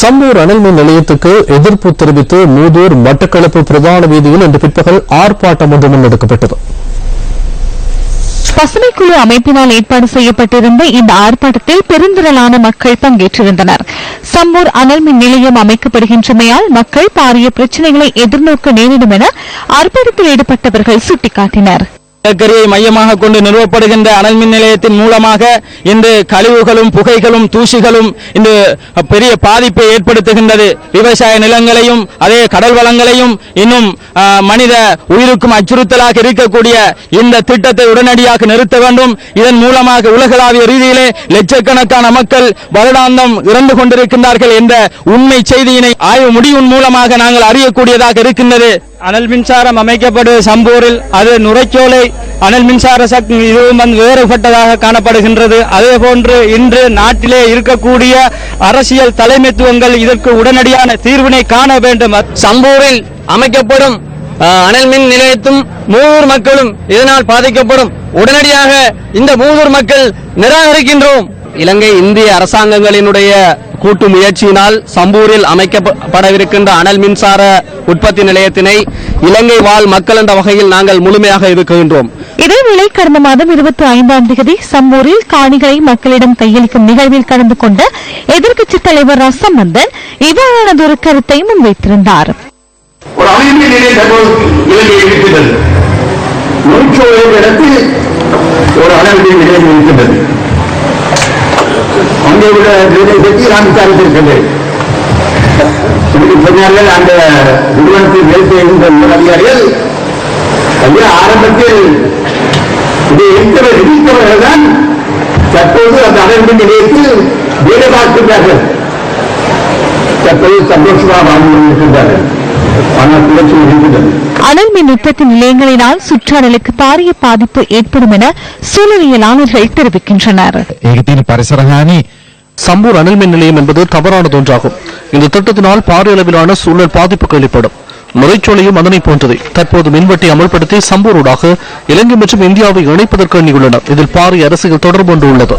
சம்பூர் அனல் மின் நிலையத்துக்கு எதிர்ப்பு தெரிவித்து மூதூர் மட்டக்களப்பு பிரதான வீதியில் இன்று பிற்பகல் ஆர்ப்பாட்டம் ஒன்று முன்னெடுக்கப்பட்டது. பசுமைக்குழு அமைப்பினால் ஏற்பாடு செய்யப்பட்டிருந்த இந்த ஆர்ப்பாட்டத்தில் பெருந்திரளான மக்கள் பங்கேற்றிருந்தனர். சம்பூர் அனல் மின் நிலையம் அமைக்கப்படுகின்றமையால் மக்கள் பாரிய பிரச்சினைகளை எதிர்நோக்க நேரிடும் என ஆர்ப்பாட்டத்தில் ஈடுபட்டவர்கள் சுட்டிக்காட்டினர். நிலக்கரியை மையமாக கொண்டு நிறுவப்படுகின்ற அனல் மின் நிலையத்தின் மூலமாக இன்று கழிவுகளும் புகைகளும் தூசிகளும் இன்று பெரிய பாதிப்பை ஏற்படுத்துகின்றது. விவசாய நிலங்களையும் அதே கடல் வளங்களையும் இன்னும் மனித உயிருக்கும் அச்சுறுத்தலாக இருக்கக்கூடிய இந்த திட்டத்தை உடனடியாக நிறுத்த வேண்டும். இதன் மூலமாக உலகளாவிய ரீதியிலே லட்சக்கணக்கான மக்கள் வருடாந்தம் இறந்து கொண்டிருக்கின்றார்கள் என்ற உண்மை செய்தியினை ஆய்வு முடிவின் மூலமாக நாங்கள் அறியக்கூடியதாக இருக்கின்றது. அனல் மின்சாரம் அமைக்கப்படுவது சம்பூரில் அது நுரைச்சோலை. அனல் மின்சார சக்தி இதுவும் வந்து வேறுபட்டதாக காணப்படுகின்றது. அதே போன்று இன்று நாட்டிலே இருக்கக்கூடிய அரசியல் தலைமைத்துவங்கள் இதற்கு உடனடியான தீர்வினை காண வேண்டும். சம்பூரில் அமைக்கப்படும் அனல் மின் நிலையத்தும் மூதூர் மக்களும் இதனால் பாதிக்கப்படும். உடனடியாக இந்த மூதூர் மக்கள் நிராகரிக்கின்றோம். இலங்கை இந்திய அரசாங்கங்களினுடைய கூட்டு முயற்சியினால் சம்பூரில் அமைக்கப்படவிருக்கின்ற அனல் மின்சார உற்பத்தி நிலையத்தினை இலங்கை வாழ் மக்கள் என்ற வகையில் நாங்கள் முழுமையாக எதிர்க்கின்றோம். இதேவேளை கடந்த மாதம் இருபத்தி ஐந்தாம் தேதி சம்பூரில் காணிகளை மக்களிடம் கையளிக்கும் நிகழ்வில் கலந்து கொண்ட எதிர்க்கட்சித் தலைவர் ரசம்பந்தன் இவ்வாறானதொரு கருத்தை முன்வைத்திருந்தார். ஒரு அமைப்பு நிலை தற்போது இலங்கையில் இருக்கின்றது. நூற்றோடு இடத்தில் ஒரு அளவு நிலையம் இருக்கின்றது. அங்கே உள்ள நிலை பற்றி நான் சொன்னார்கள் அந்த நிறுவனத்தில் வேலை செய்கின்ற அதிகாரிகள் ஐயா ஆரம்பத்தில் இதை எந்த விதித்தவர்கள் தான் தற்போது அந்த அமைப்பு நிலையத்தில் வேலை பார்க்கின்றார்கள். தற்போது சந்தோஷமாக வாழ்ந்து கொண்டிருக்கின்றார்கள். அனல் மின் உற்பத்தி நிலையங்களினால் சுற்றாடலுக்கு பாரிய பாதிப்பு ஏற்படும் என சூழலியலாளர்கள் தெரிவிக்கின்றனர். அனல் மின் நிலையம் என்பது தவறானது ஒன்றாகும். இந்த திட்டத்தினால் பாரிய அளவிலான சூழல் பாதிப்புகள் ஏற்படும். நுரைச்சோலையும் அதனை போன்றது. தற்போது மின்வெட்டை அமல்படுத்தி சம்பூரூடாக இலங்கை மற்றும் இந்தியாவை இணைப்பதற்கு எண்ணியுள்ளனர். இதில் பாரிய அரசுகள் தொடர்பு ஒன்று உள்ளது.